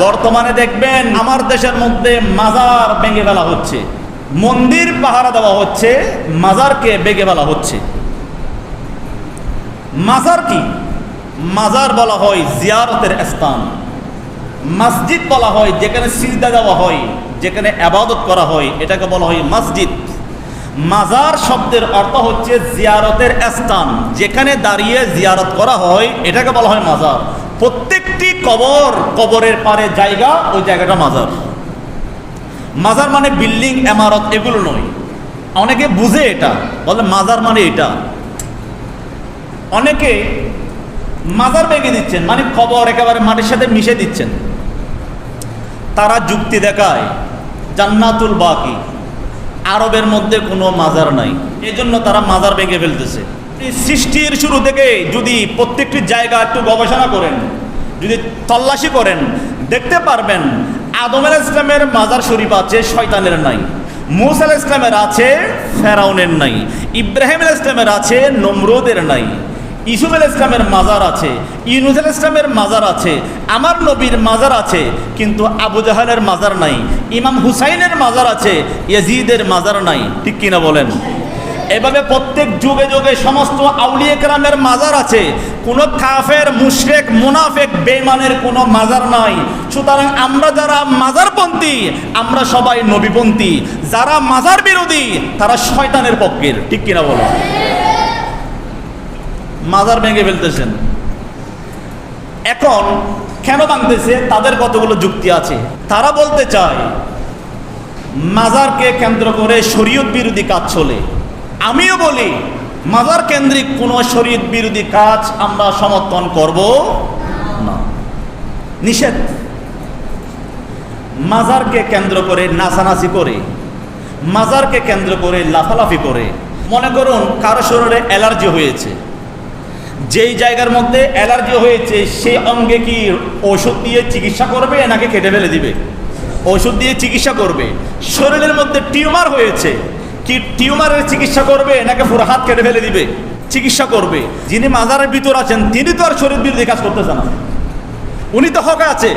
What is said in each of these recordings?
বর্তমানে দেখবেন আমার দেশের মধ্যে মাজার ভেঙে ফেলা হচ্ছে। মন্দির পাহারা দেওয়া হচ্ছে, মাজারকে বেগে ফেলা হচ্ছে। মাজার কি? মাজার বলা হয় জিয়ারতের স্থান। মসজিদ বলা হয় যেখানে সিজদা দেওয়া হয়, যেখানে আবাদত করা হয়, এটাকে বলা হয় মসজিদ। মাজার শব্দের অর্থ হচ্ছে জিয়ারতের স্থান, যেখানে দাঁড়িয়ে জিয়ারত করা হয়, এটাকে বলা হয় মাজার। প্রত্যেকটি কবর, কবরের পারে জায়গা, ওই জায়গাটা মাজার। মাজার মানে বিল্ডিং এমারত এগুলো নয়। অনেকে বুঝে এটা, বলে মাজার মানে এটা। অনেকে মাজার বেগে দিচ্ছেন মানে কবর একেবারে মাটির সাথে মিশে দিচ্ছেন। তারা যুক্তি দেখায়, জান্নাতুল বাকি, আরবের মধ্যে কোনো মাজার নাই। এই জন্য তারা মাজার বেগে ফেলতেছে। সৃষ্টির শুরু থেকে যদি প্রত্যেকটি জায়গা একটু গবেষণা করেন যদি তল্লাশি করেন, দেখতে পারবেন আদম আল ইসলামের মাজার শরীফ আছে, শয়তানের নাই। মুসা আল ইসলামের আছে, ফেরাউনের নাই। ইব্রাহিম আল ইসলামের আছে, নমরুদের নাই। ইসুফ আল ইসলামের মাজার আছে ইউনুস আল ইসলামের মাজার আছে, আমার নবীর মাজার আছে, কিন্তু আবু জাহালের মাজার নাই, ইমাম হুসাইনের মাজার আছে, ইয়াজিদের মাজার নাই। ঠিক কিনা বলেন? এভাবে প্রত্যেক যুগে যুগে সমস্ত আউলিয়া কেরামের মাজার আছে। কোনো কাফের, মুশরেক, মুনাফেক বেইমানের কোনো মাজার নাই। সুতরাং আমরা যারা মাজারপন্থী, আমরা সবাই নবীপন্থী। যারা মাজার বিরোধী, তারা শয়তানের পক্ষের ঠিক কিনা বলেন মাজার ভেঙে ফেলতেছেন। এখন কেন ভাঙতেছে? তাদের কতগুলো যুক্তি আছে। তারা বলতে চায়, মাজারকে কেন্দ্র করে শরীয়ত বিরোধী কাজ চলে। আমিও বলি, মাজার কেন্দ্রিক কোনো শরীর বিরোধী কাজ আমরা সমর্থন করব না। নিষেধ। মাজারকে কেন্দ্র করে নাচানাচি করে, মাজারকে কেন্দ্র করে লাফালাফি করে। মনে করুন, কারও শরীরে অ্যালার্জি হয়েছে। যেই জায়গার মধ্যে অ্যালার্জি হয়েছে সেই অঙ্গে কি ওষুধ দিয়ে চিকিৎসা করবে নাকি কেটে ফেলে দিবে? ওষুধ দিয়ে চিকিৎসা করবে। শরীরের মধ্যে টিউমার হয়েছে। কি টিউমারের চিকিৎসা করবে নাকি পুরো হাত কেটে ফেলে দিবে? চিকিৎসা করবে। যিনি মাজারের ভিতর আছেন, তিনি তো আর শরীর বিরোধী কাজ করতেছে না। উনি তো হক আছে।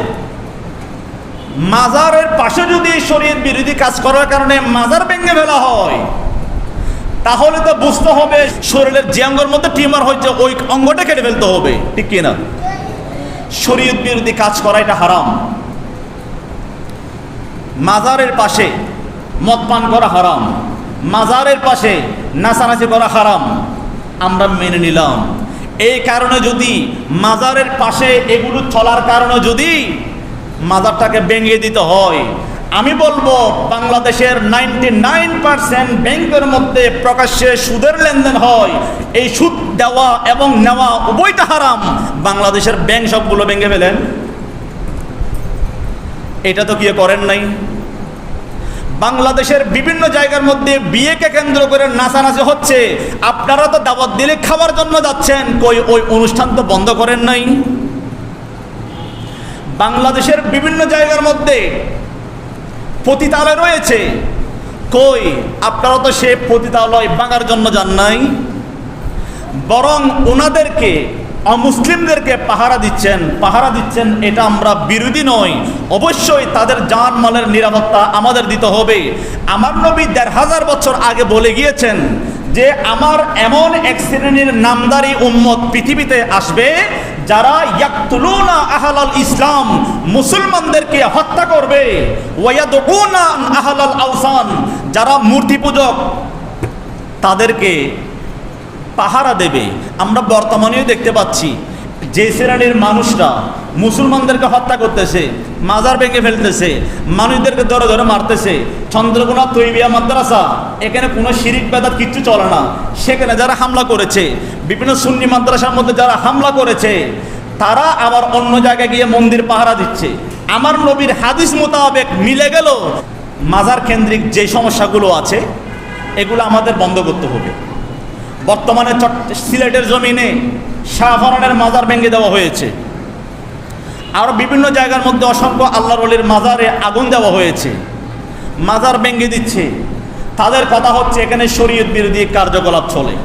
মাজারের পাশে যদি শরীর বিরোধী কাজ করার কারণে মাজার ভেঙে ফেলা হয়, তাহলে তো বুঝতে হবে শরীরের যে অঙ্গের মধ্যে টিউমার হয়েছে, ওই অঙ্গটা কেটে ফেলতে হবে। ঠিক কিনা শরীর বিরোধী কাজ করা এটা হারাম। মাজারের পাশে মদ পান করা হারাম। মাজারের পাশে নাচানাচি করা হারাম। আমরা মেনে নিলাম। এই কারণে যদি মাজারের পাশে এগুলো চলার কারণে যদি মাজারটাকে ভেঙে দিতে হয়, আমি বলব বাংলাদেশের নাইনটি নাইন পার্সেন্ট ব্যাংকের মধ্যে প্রকাশ্যে সুদের লেনদেন হয়। এই সুদ দেওয়া এবং নেওয়া উভয়টা হারাম। বাংলাদেশের ব্যাংক সবগুলো ভেঙে ফেলেন। এটা তো কি করেন নাই? বাংলাদেশের বিভিন্ন জায়গার মধ্যে বিয়েকে কেন্দ্র করে নাচানাচি হচ্ছে। আপনারা তো দাওয়াত দিলে খাওয়ার জন্য যাচ্ছেন। কই, ওই অনুষ্ঠান তো বন্ধ করেন নাই। বাংলাদেশের বিভিন্ন জায়গার মধ্যে পতিতালয় রয়েছে। কই, আপনারা তো সে পতিতালয় ভাঙার জন্য যান নাই। বরং ওনাদেরকে অমুসলিমদেরকে পাহারা দিচ্ছেন পাহারা দিচ্ছেন, এটা আমরা বিরোধী নই। অবশ্যই তাদের জান মালের নিরাপত্তা আমাদের দিতে হবে। আমার নবী দেড় হাজার বছর আগে বলে গিয়েছেন যে, আমার এমন এক শ্রেণির নামদারি উম্মত পৃথিবীতে আসবে, যারা ইয়াকতুলুনা আহলাল ইসলাম, মুসলমানদেরকে হত্যা করবে। ওয়ায়াদুনা আহলাল আওসান, যারা মূর্তি পূজক, তাদেরকে পাহারা দেবে। আমরা বর্তমানেও দেখতে পাচ্ছি যে শ্রেণির মানুষরা মুসলমানদেরকে হত্যা করতেছে, মাজার ভেঙে ফেলতেছে, মানুষদেরকে ধরে ধরে মারতেছে। চন্দ্রকোনা তৈবিয়া মাদ্রাসা, এখানে কোনো শিরিক বেদাত কিচ্ছু চলে না। সেখানে যারা হামলা করেছে, বিভিন্ন সুন্নি মাদ্রাসার মধ্যে যারা হামলা করেছে, তারা আবার অন্য জায়গায় গিয়ে মন্দির পাহারা দিচ্ছে। আমার নবীর হাদিস মোতাবেক মিলে গেল, মাজার কেন্দ্রিক যে সমস্যাগুলো আছে, এগুলো আমাদের বন্ধ করতে হবে। বর্তমানে সিলেটের জমিনে শাহফরানের মাজার ভেঙে দেওয়া হয়েছে। আরও বিভিন্ন জায়গার মধ্যে অসংখ্য আল্লাহর অলির মাজারে আগুন দেওয়া হয়েছে। মাজার ভেঙে দিচ্ছে। তাদের কথা হচ্ছে, এখানে শরীয়ত বিরোধী কার্যকলাপ চলে।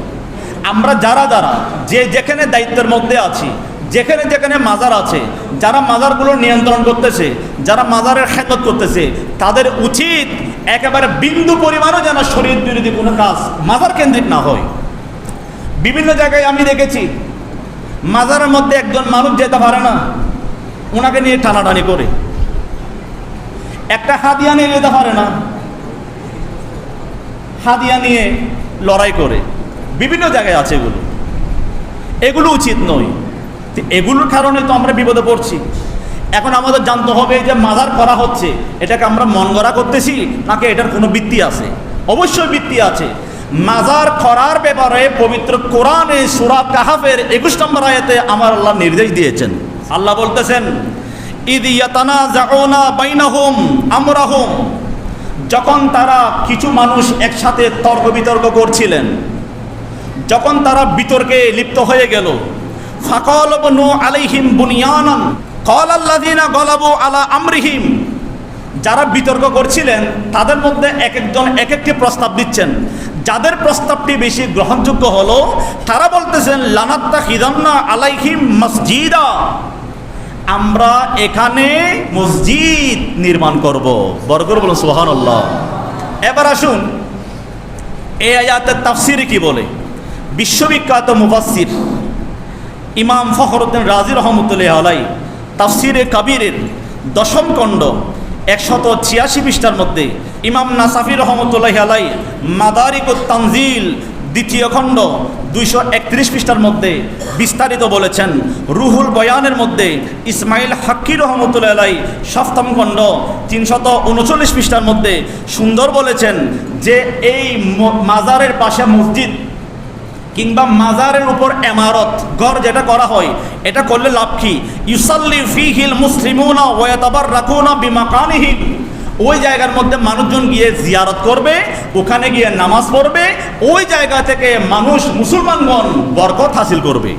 আমরা যারা যারা, যে যেখানে দায়িত্বের মধ্যে আছি, যেখানে যেখানে মাজার আছে, যারা মাজারগুলো নিয়ন্ত্রণ করতেছে, যারা মাজারের খেদমত করতেছে, তাদের উচিত একেবারে বিন্দু পরিমাণও যেন শরীর বিরোধী কোনো কাজ মাজার কেন্দ্রিক না হয়। বিভিন্ন জায়গায় আমি দেখেছি। মাজারের মধ্যে একজন মানুষ যেতে পারে না। ওনাকে নিয়ে টানাটানি করে। একটা হাদিয়া নিয়ে যেতে পারে না। হাদিয়া নিয়ে লড়াই করে। বিভিন্ন জায়গায় আছে এগুলো। এগুলো উচিত নয়। এগুলোর কারণে তো আমরা বিপদে পড়ছি। এখন আমাদের জানতে হবে যে মাজার করা হচ্ছে। এটাকে আমরা মন গড়া করতেছি নাকি এটার কোনো বৃত্তি আছে? অবশ্যই বৃত্তি আছে। মাজার করার ব্যাপারে পবিত্র কোরআনে সুরা কাহাফের একুশ নম্বর আয়াতে আমার আল্লাহ নির্দেশ দিয়েছেন। আল্লাহ বলতেছেন, ইদ ইয়াতানা জাওনা বাইনাহুম আমরাহুম। যখন তারা কিছু মানুষ একসাথে তর্ক বিতর্ক করছিলেন, যখন তারা বিতর্কে লিপ্ত হয়ে গেল, ফাকল বনু আলাইহিম বুনিয়ানান। কল আল্লাযিনা গলাবু আলা আমরিহিম। যারা বিতর্ক করছিলেন, তাদের মধ্যে এক একজন এক একটি প্রস্তাব দিচ্ছেন। যাদের প্রস্তাবটি বেশি গ্রহণযোগ্য হলো, তারা বলতেছেন, লানাত্তা হিদান্না আলাইহিম মসজিদা। আমরা এখানে মসজিদ নির্মাণ করব। বরকর বলুন সোহান এবার আসুন, এই আয়াতের তাফসিরে কি বলে? বিশ্ববিখ্যাত মুফাসির ইমাম ফখরুদ্দিন রাজি রহমতুল্লাহ আলাই তাফসিরে কাবিরের দশম খণ্ড একশত ছিয়াশি পৃষ্ঠার মধ্যে ইমাম নাসাফি রহমতুল্লাহ আলাই মাদারিক তানজিল দ্বিতীয় খণ্ড দুইশো একত্রিশ পৃষ্ঠার মধ্যে বিস্তারিত বলেছেন। রুহুল বয়ানের মধ্যে ইসমাইল হাক্কি রহমতুল্লাহ আলাই সপ্তম খণ্ড তিনশত উনচল্লিশ পৃষ্ঠার মধ্যে সুন্দর বলেছেন যে এই মাজারের পাশে মসজিদ কিংবা মাজারের উপর এমারত, ঘর যেটা করা হয়, এটা করলে লাভ কি? ইউসাল্লি ফিহিল মুসলিমুনা ওয়াতাবার রাকুনা বিমাকানিহিম ওই জায়গার মধ্যে মানুষজন গিয়ে জিয়ারত করবে, ওখানে গিয়ে নামাজ পড়বে, ওই জায়গা থেকে মানুষ, মুসলমানগণ বরকত হাসিল করবে।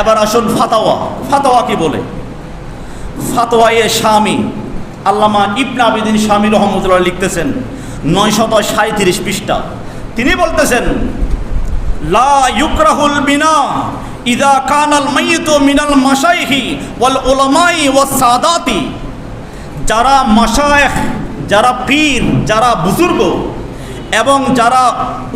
এবার আসুন ফাতাওয়া ফাতাওয়া কি বলে? ফাতোয়ায়ে স্বামী আল্লামা ইবনা আবিদিন স্বামী রহমতুল্লাহ লিখতেছেন, নয়শত সাঁত্রিশ পৃষ্ঠা। তিনি বলতেছেন, লা ইউকরাহুল বিনা ইদা কানাল মাইয়িত মিনাল মাশাইহি ওয়াল উলামাই ওয়াস সাদাতি। যারা মাশায়েখ যারা পীর, যারা বুজুর্গ এবং যারা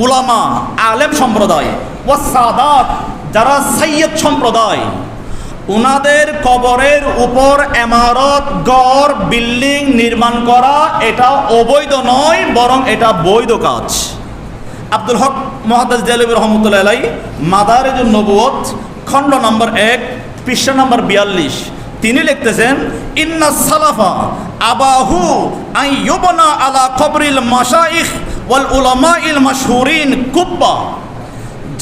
উলামা, আলেম সম্প্রদায়, ওয়াস সাদাত, যারা সৈয়দ সম্প্রদায় ওনাদের কবরের উপর এমারত, গড়, বিল্ডিং নির্মাণ করা এটা অবৈধ নয়, বরং এটা বৈধ কাজ। আব্দুল হক মহাদাস দেলবী রহমতুল্লাহ আলাই মাদারেজ নবুয়ত খণ্ড নম্বর এক, পৃষ্ঠা নম্বর বিয়াল্লিশ। তিনি লিখতেছেন, ইন্না সালাফা আবাহু আই ইউবনা আলা কবরিল মাশাইখ ওয়াল উলামা ইল মাশহুরিন কুব্বা।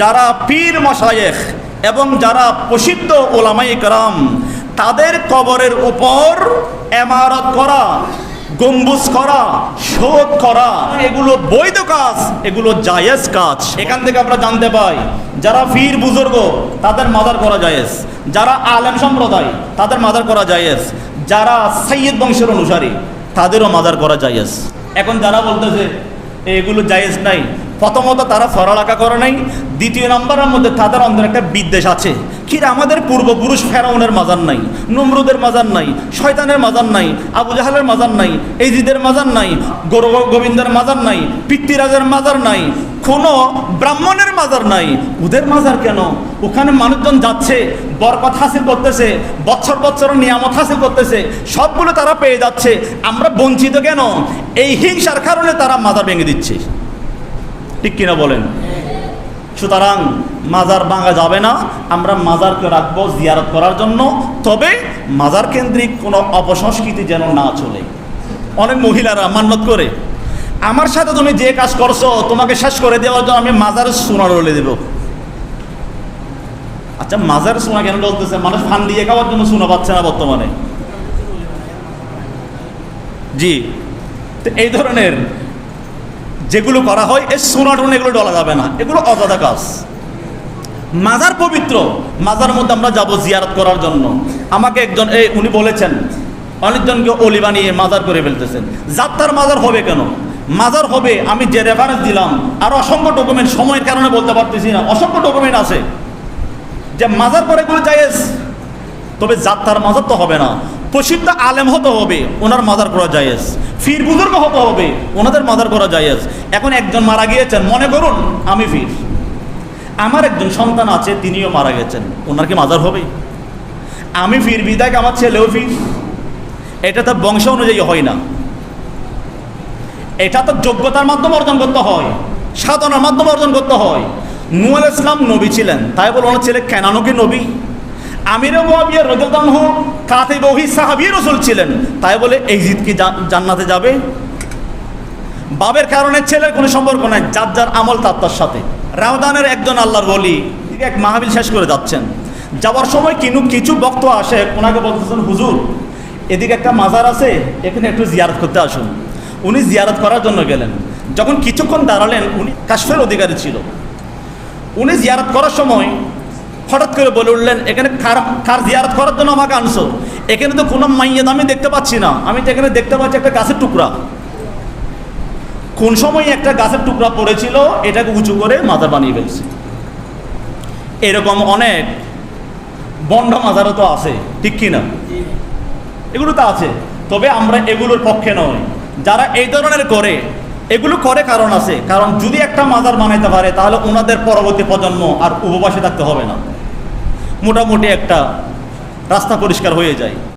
যারা পীর মশায়েখ এবং যারা প্রসিদ্ধ ওলামাই কারাম, তাদের কবরের উপর এমারত করা গম্বুজ করা, শোধ করা, এগুলো বৈধ কাজ, এগুলো জায়েজ কাজ। এখান থেকে আমরা জানতে পাই, যারা ফির বুজুর্গ, তাদের মাদার করা জায়েজ। যারা আলেম সম্প্রদায়, তাদের মাদার করা জায়েজ। যারা সৈয়দ বংশের অনুসারী, তাদেরও মাদার করা জায়েজ। এখন যারা বলতেছে, এগুলো জায়েজ নাই প্রথমত তারা পড়ালেখা করে নাই। দ্বিতীয় নম্বরের মধ্যে তাদের অন্তর একটা বিদ্বেষ আছে। কিরা আমাদের পূর্বপুরুষ ফেরাউনের মাজার নাই, নমরুদের মাজার নাই, শয়তানের মাজার নাই, আবু জাহালের মাজার নাই এইজিদের মাজার নাই, গৌর গোবিন্দের মাজার নাই পিতৃরাজের মাজার নাই, কোনো ব্রাহ্মণের মাজার নাই। ওদের মাজার কেন? ওখানে মানুষজন যাচ্ছে, বরকত হাসিল করতেছে, বছর বছর নিয়ামত হাসিল করতেছে, সবগুলো তারা পেয়ে যাচ্ছে। আমরা বঞ্চিত কেন? এই হিংসার কারণে তারা মাজার ভেঙে দিচ্ছে। ঠিক কিনা বলেন? সুতরাং মাজার ভাঙা যাবে না, আমরা মাজারকে রাখব জিয়ারত করার জন্য, তবে মাজার কেন্দ্রিক কোনো অপসংস্কৃতি যেন না চলে। অনেক মহিলারা মান্যত করে, আমার সাথে তুমি যে কাজ করছ, তোমাকে শেষ করে দেওয়ার জন্য আমি মাজারের সোনা রলে দেব। আচ্ছা মাজারের সোনা কেন বলতেছে মানুষ ফান দিয়ে খাওয়ার জন্য সোনা পাচ্ছে না বর্তমানে। জি, তো এই ধরনের যেগুলো করা হয়, এই সোনাটুন এগুলো ডলা যাবে না। এগুলো অজাদা কাজ। মাজার পবিত্র। মাজার মধ্যে আমরা যাব জিয়ারত করার জন্য। আমাকে একজন, এই উনি বলেছেন, অনেকজনকে অলি বানিয়ে মাজার করে ফেলতেছেন। যাত্রার মাজার হবে কেন? মাজার হবে, আমি যে রেফারেন্স দিলাম, আর অসংখ্য ডকুমেন্ট সময়ের কারণে বলতে পারতেছি না। অসংখ্য ডকুমেন্ট আছে। যে মাজার পরে এগুলো জায়েজ। তবে যাত্রার মাজার তো হবে না। প্রসিদ্ধ আলেম হতে হবে, ওনার মাজার করা জায়েজ। ফির বুজুর্গ হতে হবে, ওনাদের মাজার করা জায়েজ। এখন একজন মারা গিয়েছেন, মনে করুন, আমি ফির। আমার একজন সন্তান আছে, তিনিও মারা গেছেন, ওনার কি মাজার হবে? আমি ফির, বিদায় আমার ছেলেও ফির? এটা তো বংশ অনুযায়ী হয় না। এটা তো যোগ্যতার মাধ্যমে অর্জন করতে হয়, সাধনার মাধ্যমে অর্জন করতে হয়। নুয়াল ইসলাম নবী ছিলেন, তাই বলে ওনার ছেলে কেনানো কি নবী? আমির রজুল্লাহ কাতে বহি সাহাবি রসুল ছিলেন। তাই বলে এই কি জান্নাতে যাবে? বাবের কারণে ছেলের কোনো সম্পর্ক নাই, যার যার আমল তার তার সাথে। রাউদানের একজন আল্লাহর বলি এক মাহবিল শেষ করে যাচ্ছেন। যাওয়ার সময় কিনু কিছু বক্ত আসে, ওনাকে বলতেছেন, হুজুর, এদিকে একটা মাজার আছে, এখানে একটু জিয়ারত করতে আসুন। উনি জিয়ারত করার জন্য গেলেন। যখন কিছুক্ষণ দাঁড়ালেন, উনি কাশ্মীর অধিকারী ছিল। উনি জিয়ারত করার সময় হঠাৎ করে বলে উঠলেন, এখানে কার জিয়ারত করার জন্য আমাকে আনছো। এখানে তো কোনো মাইয়াদ আমি দেখতে পাচ্ছি না। আমি তো এখানে দেখতে পাচ্ছি একটা গাছের টুকরা। কোন সময় একটা গাছের টুকরা পড়েছিল, এটাকে উঁচু করে মাজার বানিয়ে ফেলছে। এরকম অনেক বন্ড মাজারও তো আছে, ঠিক কি না এগুলো তো আছে। তবে আমরা এগুলোর পক্ষে নয় যারা এই ধরনের করে, এগুলো করে কারণ আছে। কারণ যদি একটা মাজার বানাইতে পারে, তাহলে ওনাদের পরবর্তী প্রজন্ম আর উপবাসে থাকতে হবে না। মোটামুটি একটা রাস্তা পরিষ্কার হয়ে যায়।